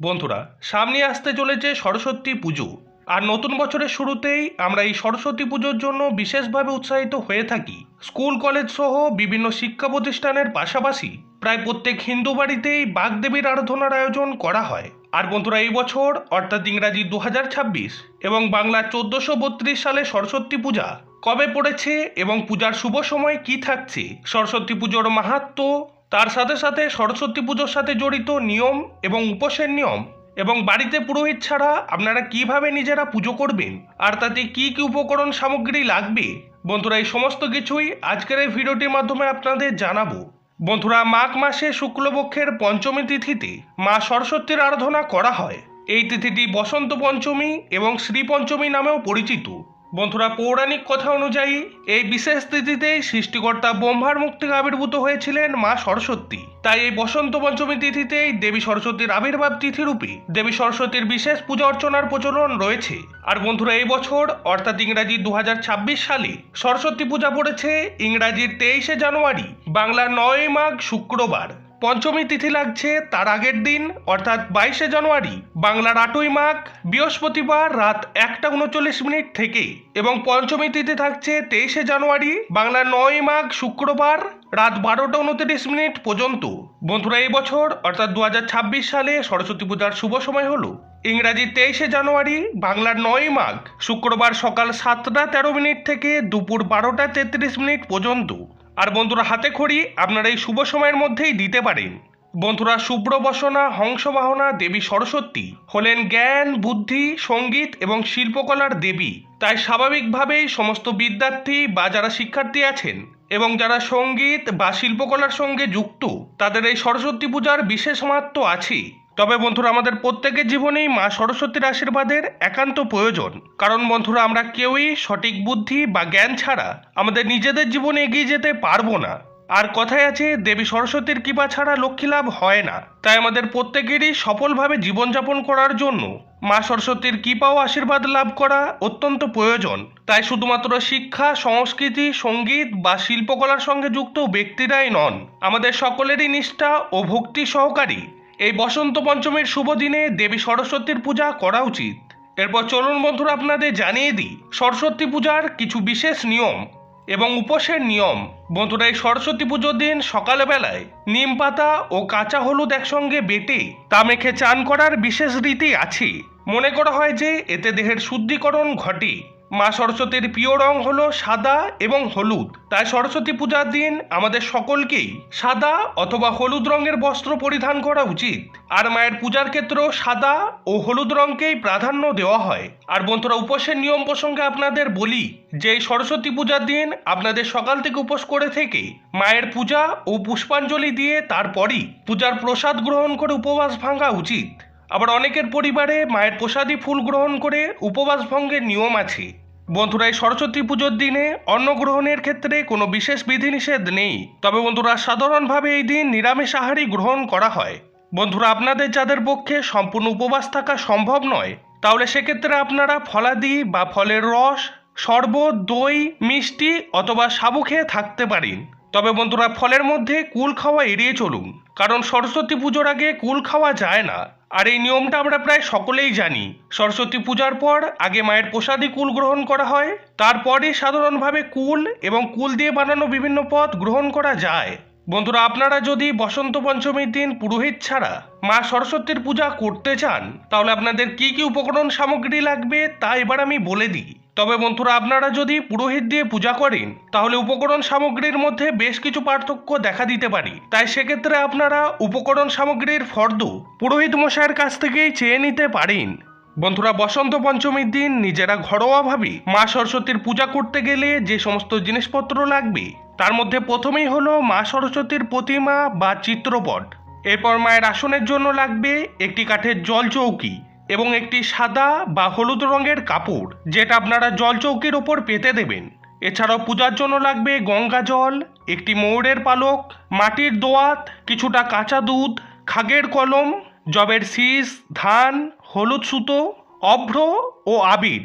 বন্ধুরা, সামনে আসতে চলেছে সরস্বতী পুজো। আর নতুন বছরের শুরুতেই আমরা এই সরস্বতী পুজোর জন্য বিশেষভাবে উৎসাহিত হয়ে থাকি। স্কুল, কলেজ সহ বিভিন্ন শিক্ষা প্রতিষ্ঠানের পাশাপাশি প্রায় প্রত্যেক হিন্দু বাড়িতেই বাগদেবীর আরাধনার আয়োজন করা হয়। আর বন্ধুরা, এই বছর, অর্থাৎ ইংরাজি দু হাজার ছাব্বিশ এবং বাংলা চোদ্দশো সালে সরস্বতী পূজা কবে পড়েছে এবং পূজার শুভ সময় কি থাকছে? সরস্বতী পুজোর মাহাত্ম্য তার সাথে সাথে সরস্বতী পুজোর সাথে জড়িত নিয়ম এবং উপোসের নিয়ম এবং বাড়িতে পুরোহিত ছাড়া আপনারা কীভাবে নিজেরা পুজো করবেন? আর তাতে কি কি উপকরণ সামগ্রী লাগবে? বন্ধুরা, এই সমস্ত কিছুই আজকের এই ভিডিওটির মাধ্যমে আপনাদের জানাব। বন্ধুরা, মাঘ মাসে শুক্লপক্ষের পঞ্চমী তিথিতে মা সরস্বতীর আরাধনা করা হয়। এই তিথিটি বসন্ত পঞ্চমী এবং শ্রী পঞ্চমী নামেও পরিচিত। বন্ধুরা, পৌরাণিক কথা অনুযায়ী এই বিশেষ তিথিতেই সৃষ্টিকর্তা ব্রহ্মার মুখ থেকে আবির্ভূত হয়েছিলেন মা সরস্বতী। তাই এই বসন্ত পঞ্চমী তিথিতেই দেবী সরস্বতীর আবির্ভাব তিথি তিথিরূপে দেবী সরস্বতীর বিশেষ পূজা অর্চনার প্রচলন রয়েছে। আর বন্ধুরা, এই বছর, অর্থাৎ ইংরাজি দু হাজার ছাব্বিশ সালে সরস্বতী পূজা পড়েছে ইংরাজির তেইশে জানুয়ারি, বাংলার নয় মাঘ শুক্রবার। পঞ্চমী তিথি লাগছে তার আগের দিন, অর্থাৎ বাইশে জানুয়ারি, বাংলার আটই মাঘ, বৃহস্পতিবার রাত একটা উনচল্লিশ মিনিট থেকে। এবং পঞ্চমী তিথি থাকছে তেইশে জানুয়ারি, বাংলার নয় মাঘ শুক্রবার রাত বারোটা উনত্রিশ মিনিট পর্যন্ত। বন্ধুরা, এই বছর, অর্থাৎ দু হাজার ছাব্বিশ সালে সরস্বতী পূজার শুভ সময় হলো। ইংরাজি তেইশে জানুয়ারি, বাংলার নয় মাঘ, শুক্রবার সকাল সাতটা তেরো মিনিট থেকে দুপুর বারোটা তেত্রিশ মিনিট পর্যন্ত। আর বন্ধুরা হাতে খড়ি আপনারা এই শুভ সময়ের মধ্যেই দিতে পারেন। বন্ধুরা শুভ্র বসনা হংসবাহনা দেবী সরস্বতী হলেন জ্ঞান, বুদ্ধি, সংগীত এবং শিল্পকলার দেবী। তাই স্বাভাবিকভাবেই সমস্ত বিদ্যার্থী বা যারা শিক্ষার্থী আছেন এবং যারা সংগীত বা শিল্পকলার সঙ্গে যুক্ত, তাদের এই সরস্বতী পূজার বিশেষ মাহাত্ম আছে তবে বন্ধুরা, আমাদের প্রত্যেকের জীবনেই মা সরস্বতীর আশীর্বাদের একান্ত প্রয়োজন। কারণ বন্ধুরা, আমরা কেউই সঠিক বুদ্ধি বা জ্ঞান ছাড়া আমাদের নিজেদের জীবনে এগিয়ে যেতে পারব না। আর কথায় আছে, দেবী সরস্বতীর কৃপা ছাড়া লক্ষ্মী লাভ হয় না। তাই আমাদের প্রত্যেকেরই সফলভাবে জীবনযাপন করার জন্য মা সরস্বতীর কৃপা ও আশীর্বাদ লাভ করা অত্যন্ত প্রয়োজন। তাই শুধুমাত্র শিক্ষা, সংস্কৃতি, সংগীত বা শিল্পকলার সঙ্গে যুক্ত ব্যক্তিরাই নন, আমাদের সকলেরই নিষ্ঠা ও ভক্তি সহকারী। এই বসন্ত পঞ্চমীর শুভ দিনে দেবী সরস্বতীর পূজা করা উচিত। এরপর চলুন বন্ধুরা, আপনাদের জানিয়ে দিই, সরস্বতী পূজার কিছু বিশেষ নিয়ম এবং উপোসের নিয়ম। বন্ধুরা, এই সরস্বতী পুজোর দিন সকালবেলায় নিম পাতা ও কাঁচা হলুদ একসঙ্গে বেটে তা মেখে চান করার বিশেষ রীতি আছে। মনে করা হয় যে এতে দেহের শুদ্ধিকরণ ঘটে। মা সরস্বতীর প্রিয় রং হলো সাদা এবং হলুদ। তাই সরস্বতী পূজার দিন আমাদের সকলকেই সাদা অথবা হলুদ রঙের বস্ত্র পরিধান করা উচিত। আর মায়ের পূজার ক্ষেত্রেও সাদা ও হলুদ রঙকেই প্রাধান্য দেওয়া হয়। আর বন্ধুরা, উপোসের নিয়ম প্রসঙ্গে আপনাদের বলি যে সরস্বতী পূজার দিন আপনাদের সকাল থেকে উপোস করে থেকে মায়ের পূজা ও পুষ্পাঞ্জলি দিয়ে তারপরই পূজার প্রসাদ গ্রহণ করে উপবাস ভাঙা উচিত। আবার অনেকের পরিবারে মায়ের প্রসাদী ফুল গ্রহণ করে উপবাস ভঙ্গের নিয়ম আছে। বন্ধুরা, এই সরস্বতী পুজোর দিনে অন্ন গ্রহণের ক্ষেত্রে কোনো বিশেষ বিধিনিষেধ নেই। তবে বন্ধুরা, সাধারণভাবে এই দিন নিরামিষ আহারই গ্রহণ করা হয়। বন্ধুরা, আপনাদের যাদের পক্ষে সম্পূর্ণ উপবাস থাকা সম্ভব নয়, তাহলে সেক্ষেত্রে আপনারা ফলাদি বা ফলের রস, শরবত, দই, মিষ্টি অথবা সাবু খেয়ে থাকতে পারেন। তবে বন্ধুরা, ফলের মধ্যে কুল খাওয়া এড়িয়ে চলুন। কারণ সরস্বতী পুজোর আগে কুল খাওয়া যায় না। আর এই নিয়মটা আমরা প্রায় সকলেই জানি। সরস্বতী পূজার পর আগে মায়ের প্রসাদী কুল গ্রহণ করা হয়, তারপরে সাধারণভাবে কুল এবং কুল দিয়ে বানানো বিভিন্ন পথ গ্রহণ করা যায়। বন্ধুরা, আপনারা যদি বসন্ত পঞ্চমীর দিন পুরোহিত ছাড়া মা সরস্বতীর পূজা করতে চান, তাহলে আপনাদের কি কি উপকরণ সামগ্রী লাগবে তা এবার আমি বলে দিই। তবে বন্ধুরা, আপনারা যদি পুরোহিত দিয়ে পূজা করেন, তাহলে উপকরণ সামগ্রীর মধ্যে বেশ কিছু পার্থক্য দেখা দিতে পারি। তাই সেক্ষেত্রে আপনারা উপকরণ সামগ্রীর ফর্দ পুরোহিত মশাইয়ের কাছ থেকেই চেয়ে নিতে পারেন। বন্ধুরা, বসন্ত পঞ্চমীর দিন নিজেরা ঘরোয়াভাবে মা সরস্বতীর পূজা করতে গেলে যে সমস্ত জিনিসপত্র লাগবে, তার মধ্যে প্রথমেই হলো মা সরস্বতীর প্রতিমা বা চিত্রপট। এরপর মায়ের আসনের জন্য লাগবে একটি কাঠের জল চৌকি। এবং একটি সাদা বা হলুদ রঙের কাপড়, যেটা আপনারা জল চৌকির ওপর পেতে দেবেন। এছাড়াও পূজার জন্য লাগবে গঙ্গা জল, একটি ময়ূরের পালক, মাটির দোয়াত, কিছুটা কাঁচা দুধ, খাগের কলম জবের শীষ, ধান, হলুদ সুতো, অভ্র ও আবির।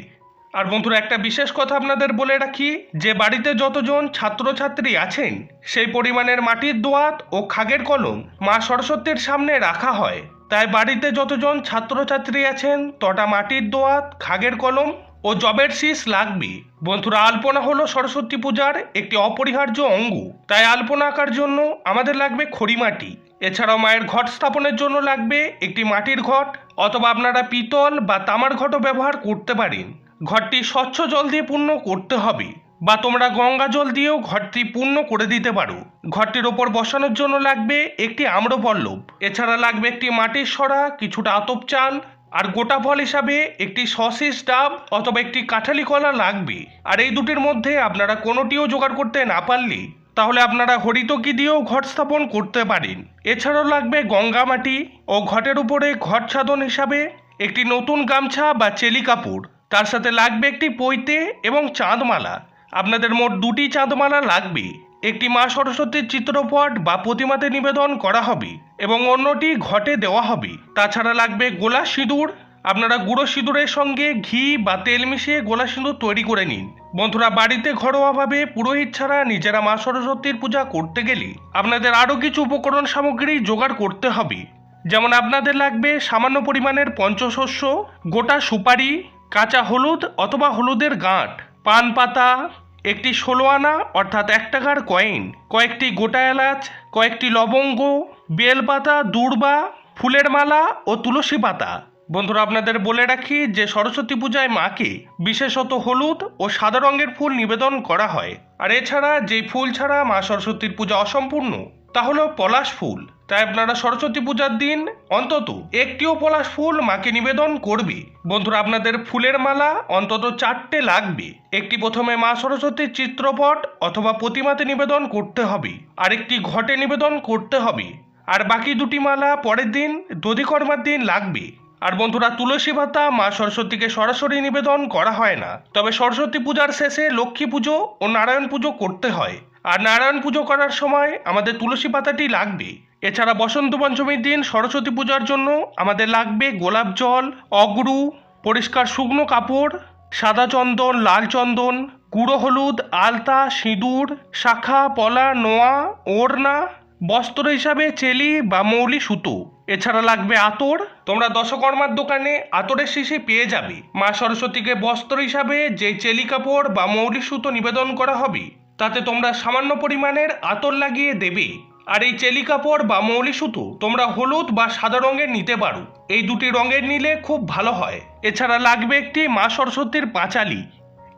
আর বন্ধুরা, একটা বিশেষ কথা আপনাদের বলে রাখি, যে বাড়িতে যতজন ছাত্রছাত্রী আছেন, সেই পরিমাণের মাটির দোয়াত ও খাগের কলম মা সরস্বতীর সামনে রাখা হয়। তাই বাড়িতে যতজন ছাত্রছাত্রী আছেন, তটা মাটির দোয়াত, খাগের কলম ও জবের শীষ লাগবে। বন্ধুরা, আলপনা হলো সরস্বতী পূজার একটি অপরিহার্য অঙ্গ। তাই আলপনা আঁকার জন্য আমাদের লাগবে খড়িমাটি এছাড়াও মায়ের ঘট স্থাপনের জন্য লাগবে একটি মাটির ঘট অথবা আপনারা পিতল বা তামার ঘটও ব্যবহার করতে পারেন। ঘরটি স্বচ্ছ জল দিয়ে পূর্ণ করতে হবে। বা তোমরা গঙ্গা জল দিয়েও ঘরটি পূর্ণ করে দিতে পারো। ঘরটির ওপর বসানোর জন্য লাগবে একটি আম্রপল্লব। এছাড়া লাগবে একটি মাটির সরা কিছুটা আতপ চাল, আর গোটা ফল হিসাবে একটি সসিস ডাব অথবা একটি কাঁঠালি কলা লাগবে। আর এই দুটির মধ্যে আপনারা কোনোটিও জোগাড় করতে না পারলে, তাহলে আপনারা হরিতকি দিয়েও ঘট স্থাপন করতে পারেন। এছাড়াও লাগবে গঙ্গা মাটি ও ঘটের উপরে ঘট সাধন হিসাবে একটি নতুন গামছা বা চেলি কাপড়। তার সাথে লাগবে একটি পৈতে এবং চাঁদমালা। আপনাদের মোট দুটি চাঁদমালা লাগবে। একটি মা সরস্বতীর চিত্রপট বা প্রতিমাতে নিবেদন করা হবে এবং অন্যটি ঘটে দেওয়া হবে। তাছাড়া লাগবে গোলা সিঁদুর। আপনারা গুঁড়ো সিঁদুরের সঙ্গে ঘি বা তেল মিশিয়ে গোলা সিঁদুর তৈরি করে নিন। বন্ধুরা, বাড়িতে ঘরোয়াভাবে পুরোহিত ছাড়া নিজেরা মা সরস্বতীর পূজা করতে গেলে আপনাদের আরও কিছু উপকরণ সামগ্রী জোগাড় করতে হবে। যেমন আপনাদের লাগবে সামান্য পরিমাণের পঞ্চশস্য, গোটা সুপারি, কাঁচা হলুদ অথবা হলুদের গাঁট, পান পাতা একটি ষোলো আনা, অর্থাৎ এক টাকার কয়েন, কয়েকটি গোটা এলাচ, কয়েকটি লবঙ্গ বেলপাতা দূর্বা, ফুলের মালা ও তুলসী পাতা। বন্ধুরা, আপনাদের বলে রাখি যে সরস্বতী পূজায় মাকে বিশেষত হলুদ ও সাদা রঙের ফুল নিবেদন করা হয়। আর এছাড়া যেই ফুল ছাড়া মা সরস্বতীর পূজা অসম্পূর্ণ, তা হলো পলাশ ফুল। তাই আপনারা সরস্বতী পূজার দিন অন্তত একটিও পলাশ ফুল মাকে নিবেদন করবে। বন্ধুরা, আপনাদের ফুলের মালা অন্তত চারটে লাগবে। একটি প্রথমে মা সরস্বতীর চিত্রপট অথবা প্রতিমাতে নিবেদন করতে হবে। আরেকটি ঘটে নিবেদন করতে হবে। আর বাকি দুটি মালা পরের দিন দধিকর্মার দিন লাগবে। আর বন্ধুরা, তুলসী পাতা মা সরস্বতীকে সরাসরি নিবেদন করা হয় না। তবে সরস্বতী পূজার শেষে লক্ষ্মী পুজো ও নারায়ণ পুজো করতে হয়। আর নারায়ণ পুজো করার সময় আমাদের তুলসী পাতাটি লাগবে। এছাড়া বসন্ত পঞ্চমীর দিন সরস্বতী পূজার জন্য আমাদের লাগবে গোলাপ জল, অগরু, পরিষ্কার শুকনো কাপড়, সাদা চন্দন, লাল চন্দন, গুঁড়ো হলুদ, আলতা, সিঁদুর, শাখা, পলা, নোয়া, ওড়না, বস্ত্র হিসাবে চেলি বা মৌলি সুতো। এছাড়া লাগবে আতর। তোমরা দশকর্মার দোকানে আতরের শিশি পেয়ে যাবে। মা সরস্বতীকে বস্ত্র হিসাবে যে চেলি কাপড় বা মৌলি সুতো নিবেদন করা হবে, তাতে তোমরা সামান্য পরিমাণের আতর লাগিয়ে দেবে। আর এই চেলি কাপড় বা মৌলি সুতো তোমরা হলুদ বা সাদা রঙের নিতে পারো। এই দুটি রঙের নিলে খুব ভালো হয়। এছাড়া লাগবে একটি মা সরস্বতীর পাঁচালি।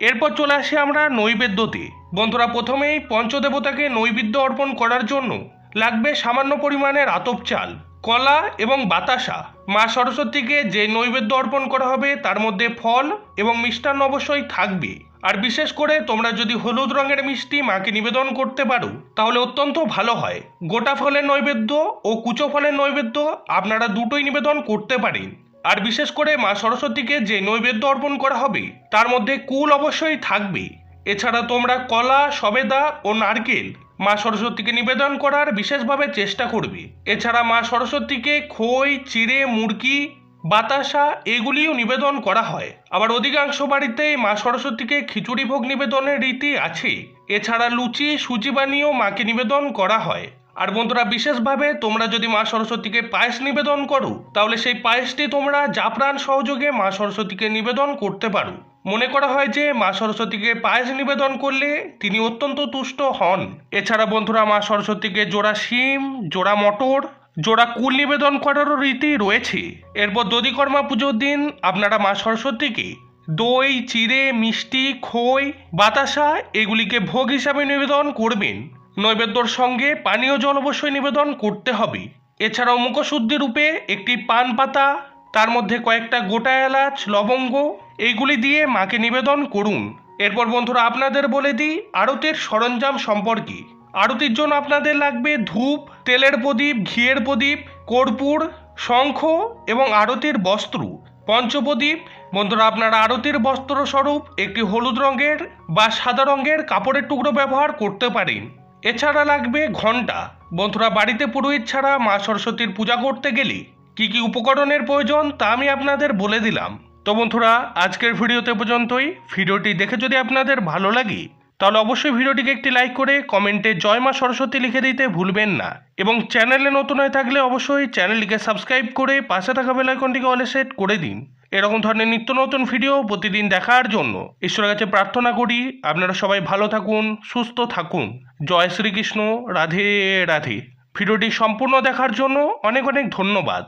এরপর চলে আসি আমরা নৈবেদ্যতে। বন্ধুরা, প্রথমেই পঞ্চদেবতাকে নৈবেদ্য অর্পণ করার জন্য লাগবে সামান্য পরিমাণের আতপ চাল। কলা এবং বাতাসা। মা সরস্বতীকে যে নৈবেদ্য অর্পণ করা হবে, তার মধ্যে ফল এবং মিষ্টান্ন অবশ্যই থাকবে। আর বিশেষ করে তোমরা যদি হলুদ রঙের মিষ্টি মাকে নিবেদন করতে পারো, তাহলে অত্যন্ত ভালো হয়। গোটা ফলের নৈবেদ্য ও কুচো ফলের নৈবেদ্য আপনারা দুটোই নিবেদন করতে পারেন। আর বিশেষ করে মা সরস্বতীকে যে নৈবেদ্য অর্পণ করা হবে, তার মধ্যে কুল অবশ্যই থাকবে। এছাড়া তোমরা কলা, সবেদা ও নারকেল মা সরস্বতীকে নিবেদন করার বিশেষভাবে চেষ্টা করবে। এছাড়া মা সরস্বতীকে খই, চিড়ে, মুরগি, বাতাসা এগুলিও নিবেদন করা হয়। আবার অধিকাংশ বাড়িতেই মা সরস্বতীকে খিচুড়ি ভোগ নিবেদনের রীতি আছে। এছাড়া লুচি, সুজি বানিয়েও মাকে নিবেদন করা হয়। আর বন্ধুরা, বিশেষভাবে তোমরা যদি মা সরস্বতীকে পায়েস নিবেদন করো, তাহলে সেই পায়েসটি তোমরা জাফরান সহযোগে মা সরস্বতীকে নিবেদন করতে পারো। মনে করা হয় যে মা সরস্বতীকে পায়েস নিবেদন করলে তিনি অত্যন্ত তুষ্ট হন। এছাড়া বন্ধুরা, মা সরস্বতীকে জোড়া শিম, জোড়া মটর, জোড়া কুল নিবেদন করারও রীতি রয়েছে। এরপর দধিকর্মা পুজোর দিন আপনারা মা সরস্বতীকে দই, চিড়ে, মিষ্টি, খই, বাতাসা এগুলিকে ভোগ হিসাবে নিবেদন করবেন। নৈবেদ্যর সঙ্গে পানীয় জল অবশ্যই নিবেদন করতে হবে। এছাড়াও মুখশুদ্ধি রূপে একটি পান পাতা তার মধ্যে কয়েকটা গোটা এলাচ, লবঙ্গ, এইগুলি দিয়ে মাকে নিবেদন করুন। এরপর বন্ধুরা আপনাদের বলে দিই আরতের সরঞ্জাম সম্পর্কে। আরতির জন্য আপনাদের লাগবে ধূপ, তেলের প্রদীপ, ঘিয়ের প্রদীপ, কর্পূর, শঙ্খ এবং আরতির বস্ত্র। পঞ্চপ্রদীপ, বন্ধুরা আপনারা আরতির বস্ত্র স্বরূপ একটি হলুদ রঙের বা সাদা রঙের কাপড়ের টুকরো ব্যবহার করতে পারেন। এছাড়া লাগবে ঘণ্টা বন্ধুরা বাড়িতে পুরোহিত ছাড়া মা সরস্বতীর পূজা করতে গেলে কি কি উপকরণের প্রয়োজন তা আমি আপনাদের বলে দিলাম। তো বন্ধুরা, আজকের ভিডিওতে পর্যন্তই। ভিডিওটি দেখে যদি আপনাদের ভালো লাগে, তাহলে অবশ্যই ভিডিওটিকে একটি লাইক করে কমেন্টে জয় মা সরস্বতী লিখে দিতে ভুলবেন না। এবং চ্যানেলে নতুন হয়ে থাকলে অবশ্যই চ্যানেলটিকে সাবস্ক্রাইব করে পাশে থাকা বেল আইকনটিকে অলে সেট করে দিন। এরকম ধরনের নিত্য নতুন ভিডিও প্রতিদিন দেখার জন্য ঈশ্বরের কাছে প্রার্থনা করি, আপনারা সবাই ভালো থাকুন, সুস্থ থাকুন। জয় শ্রীকৃষ্ণ, রাধে রাধে। ভিডিওটি সম্পূর্ণ দেখার জন্য অনেক অনেক ধন্যবাদ।